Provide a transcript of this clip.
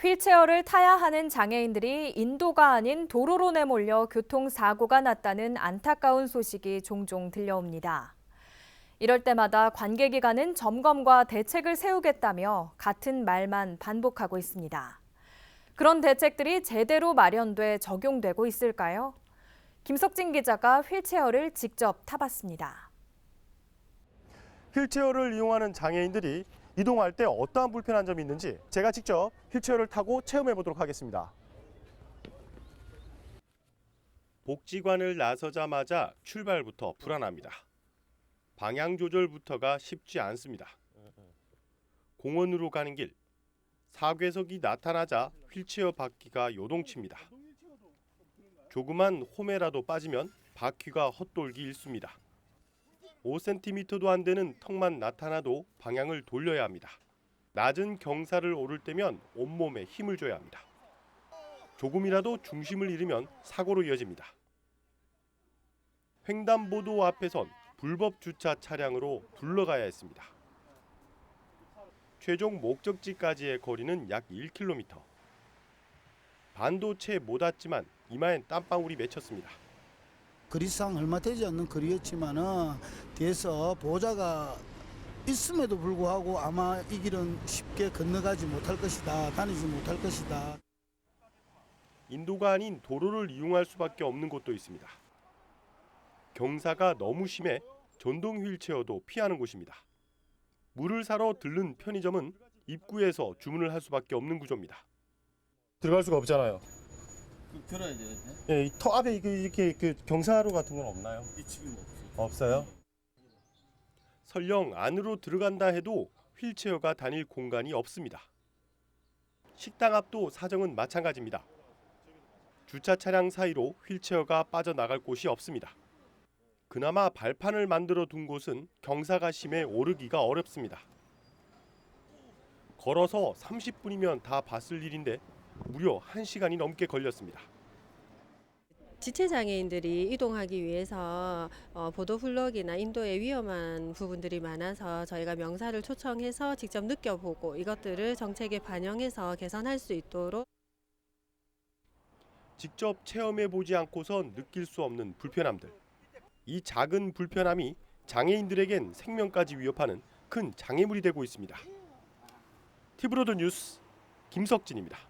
휠체어를 타야 하는 장애인들이 인도가 아닌 도로로 내몰려 교통사고가 났다는 안타까운 소식이 종종 들려옵니다. 이럴 때마다 관계기관은 점검과 대책을 세우겠다며 같은 말만 반복하고 있습니다. 그런 대책들이 제대로 마련돼 적용되고 있을까요? 김석진 기자가 휠체어를 직접 타봤습니다. 휠체어를 이용하는 장애인들이 이동할 때 어떠한 불편한 점이 있는지 제가 직접 휠체어를 타고 체험해 보도록 하겠습니다. 복지관을 나서자마자 출발부터 불안합니다. 방향 조절부터가 쉽지 않습니다. 공원으로 가는 길 사괴석이 나타나자 휠체어 바퀴가 요동칩니다. 조그만 홈에라도 빠지면 바퀴가 헛돌기 일쑤입니다. 5cm도 안 되는 턱만 나타나도 방향을 돌려야 합니다. 낮은 경사를 오를 때면 온몸에 힘을 줘야 합니다. 조금이라도 중심을 잃으면 사고로 이어집니다. 횡단보도 앞에선 불법 주차 차량으로 둘러가야 했습니다. 최종 목적지까지의 거리는 약 1km. 반도 채 못 왔지만 이마엔 땀방울이 맺혔습니다. 거리상 얼마 되지 않는 거리였지만은 뒤에서 보호자가 있음에도 불구하고 아마 이 길은 쉽게 건너가지 못할 것이다. 다니지 못할 것이다. 인도가 아닌 도로를 이용할 수밖에 없는 곳도 있습니다. 경사가 너무 심해 전동 휠체어도 피하는 곳입니다. 물을 사러 들른 편의점은 입구에서 주문을 할 수밖에 없는 구조입니다. 들어갈 수가 없잖아요. 들어야 돼. 예, 이터 앞에 이렇게, 이렇게 그 경사로 같은 건 없나요? 이 지금 없어. 없어요. 설령 안으로 들어간다 해도 휠체어가 다닐 공간이 없습니다. 식당 앞도 사정은 마찬가지입니다. 주차 차량 사이로 휠체어가 빠져나갈 곳이 없습니다. 그나마 발판을 만들어 둔 곳은 경사가 심해 오르기가 어렵습니다. 걸어서 30분이면 다 봤을 일인데 무려 1시간이 넘게 걸렸습니다. 지체 장애인들이 이동하기 위해서 어, 보도 블록이나 인도의 위험한 부분들이 많아서 저희가 명사를 초청해서 직접 느껴보고 이것들을 정책에 반영해서 개선할 수 있도록 직접 체험해 보지 않고선 느낄 수 없는 불편함들. 이 작은 불편함이 장애인들에겐 생명까지 위협하는 큰 장애물이 되고 있습니다. 티브로드 뉴스 김석진입니다.